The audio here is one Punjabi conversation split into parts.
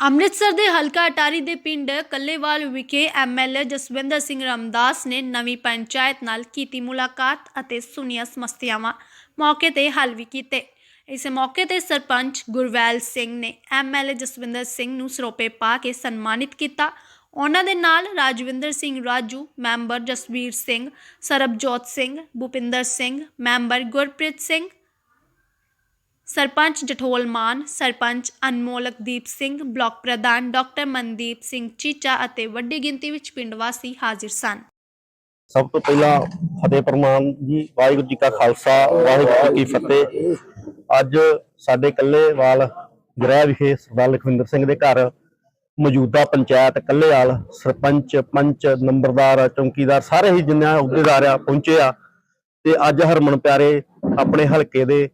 ਅੰਮ੍ਰਿਤਸਰ ਦੇ ਹਲਕਾ ਅਟਾਰੀ ਦੇ ਪਿੰਡ ਕੱਲੇਵਾਲ ਵਿਖੇ ਐਮਐਲਏ ਜਸਵਿੰਦਰ ਸਿੰਘ ਰਮਦਾਸ ਨੇ ਨਵੀਂ ਪੰਚਾਇਤ ਨਾਲ ਕੀਤੀ ਮੁਲਾਕਾਤ ਅਤੇ ਸੁਣੀਆਂ ਸਮੱਸਿਆਵਾਂ ਮੌਕੇ ਤੇ ਹੱਲ ਵੀ ਕੀਤੇ। ਇਸ ਮੌਕੇ ਤੇ ਸਰਪੰਚ ਗੁਰਵੈਲ ਸਿੰਘ ਨੇ ਐਮਐਲਏ ਜਸਵਿੰਦਰ ਸਿੰਘ ਨੂੰ ਸਰੋਪੇ ਪਾ ਕੇ ਸਨਮਾਨਿਤ ਕੀਤਾ। ਉਹਨਾਂ ਦੇ ਨਾਲ Rajvinder Singh Raju, member Jasvir Singh, Sarabjot Singh, Bhupinder Singh, member Gurpreet Singh sarpanch Jathol Maan, sarpanch Anmolakdeep Singh, block ਪ੍ਰਧਾਨ ਡਾਕਟਰ ਮਨਦੀਪ ਸਿੰਘ ਚੀਚਾ ਅਤੇ ਵੱਡੀ ਗਿਣਤੀ ਵਿੱਚ ਪਿੰਡ ਵਾਸੀ ਹਾਜ਼ਰ ਸਨ। ਸਭ ਤੋਂ ਪਹਿਲਾਂ ਫਤਿਹ ਪ੍ਰਮਾਨ ਜੀ, ਵਾਹਿਗੁਰੂ ਜੀ ਕਾ ਖਾਲਸਾ, ਵਾਹਿਗੁਰੂ ਜੀ ਕੀ ਫਤਿਹ। ਅੱਜ ਸਾਡੇ ਕੱਲੇਵਾਲ ਗ੍ਰਹਿ ਵਿਖੇ ਸਰਦਾਰ ਲਖਵਿੰਦਰ ਸਿੰਘ ਦੇ ਘਰ ਮੌਜੂਦਾ ਪੰਚਾਇਤ ਕੱਲੇਵਾਲ ਸਰਪੰਚ, ਪੰਚ, ਨੰਬਰਦਾਰ, ਚੌਂਕੀਦਾਰ ਸਾਰੇ ਹੀ ਜਿੰਨੇ ਅਹੁਦੇਦਾਰ ਆ, ਪਹੁੰਚੇ ਆ। ਤੇ ਅੱਜ ਹਰਮਨ ਪਿਆਰੇ ਆਪਣੇ ਹਲਕੇ ਦੇ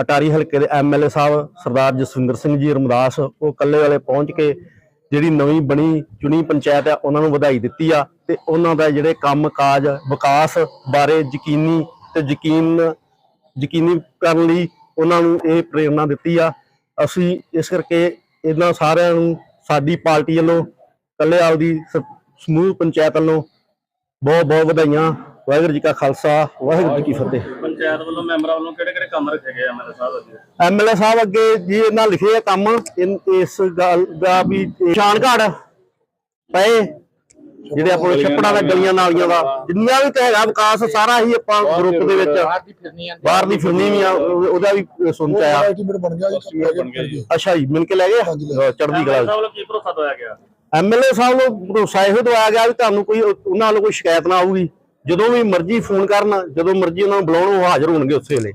ਅਟਾਰੀ ਹਲਕੇ ਦੇ ਐਮਐਲਏ ਸਾਹਿਬ ਸਰਦਾਰ ਜਸਵਿੰਦਰ ਸਿੰਘ ਜੀ ਰਮਦਾਸ, ਉਹ ਕੱਲੇ ਵਾਲੇ ਪਹੁੰਚ ਕੇ ਜਿਹੜੀ ਨਵੀਂ ਬਣੀ ਚੁਣੀ ਪੰਚਾਇਤ ਆ, ਉਹਨਾਂ ਨੂੰ ਵਧਾਈ ਦਿੱਤੀ ਆ ਤੇ ਉਹਨਾਂ ਦਾ ਜਿਹੜੇ ਕੰਮ ਕਾਜ ਵਿਕਾਸ ਬਾਰੇ ਯਕੀਨੀ ਤੇ ਯਕੀਨ, ਯਕੀਨੀ ਕਰਨ ਲਈ ਉਹਨਾਂ ਨੂੰ ਇਹ ਪ੍ਰੇਰਣਾ ਦਿੱਤੀ ਆ। ਅਸੀਂ ਇਸ ਕਰਕੇ ਇਹਨਾਂ ਸਾਰਿਆਂ ਨੂੰ ਸਾਡੀ ਪਾਰਟੀ ਵੱਲੋਂ ਕੱਲੇਵਾਲ ਆਪਦੀ ਸ- ਸਮੂਹ ਪੰਚਾਇਤ ਵੱਲੋਂ ਬਹੁਤ ਬਹੁਤ ਵਧਾਈਆਂ ਵਾਹਿਗੁਰੂ ਜੀ ਕਾ ਖਾਲਸਾ ਵਾਹਿਗੁਰੂ ਜੀ ਕੀ ਫਤਿਹ। ਪੰਚਾਇਤ ਵੱਲੋਂ ਮੈਂਬਰਾਂ ਵੱਲੋਂ ਕਿਹੜੇ ਕਿਹੜੇ ਕੰਮ ਰੱਖੇ ਗਏ ਐਮਐਲਏ ਸਾਹਿਬ ਅੱਗੇ? ਐਮਐਲਏ ਸਾਹਿਬ ਅੱਗੇ ਜੀ ਇਹਨਾਂ ਲਿਖੇ ਆ ਕੰਮ ਇਸ ਗੱਲ ਦਾ ਵੀ ਸ਼ਾਨ ਘਾਟ ਪਏ ਜਿਹੜੇ ਆਪਾਂ ਛੱਪੜਾਂ ਦਾ ਗਲੀਆਂ ਨਾਲੀਆਂ ਦਾ ਜਿੰਨਾ ਵੀ ਤੇ ਹੈਗਾ ਵਿਕਾਸ ਸਾਰਾ ਹੀ ਆਪਾਂ ਗਰੁੱਪ ਦੇ ਵਿੱਚ ਬਾਹਰ ਦੀ ਫਿਰਨੀ ਵੀ ਆ ਉਹ- ਉਹਦਾ ਵੀ ਸੁਣ ਚ ਆਇਆ। ਅੱਛਾ ਜੀ ਮਿਲ ਕੇ ਲੈ ਗਏ? ਚੜ੍ਹਦੀ ਐਮਐਲਏ ਕਲਾ ਸਾਹਿਬ ਕੀ ਭਰੋਸਾ ਦਵਾਇਆ ਗਿਆ? ਐਮਐਲਏ ਸਾਹਿਬ ਨੂੰ ਭਰੋਸਾ ਇਹੋ ਦਵਾਇਆ ਗਿਆ ਵੀ ਤੁਹਾਨੂੰ ਕੋਈ ਉਹਨਾਂ ਵੱਲੋਂ ਕੋਈ ਸ਼ਿਕਾਇਤ ਨਾ ਆਊਗੀ। ਜਦੋਂ ਵੀ ਮਰਜ਼ੀ ਫੋਨ ਕਰਨ, ਜਦੋਂ ਮਰਜ਼ੀ ਉਹਨਾਂ ਨੂੰ ਬੁਲਾਉਣ, ਉਹ ਹਾਜ਼ਰ ਹੋਣਗੇ ਉਸੇ ਵੇਲੇ।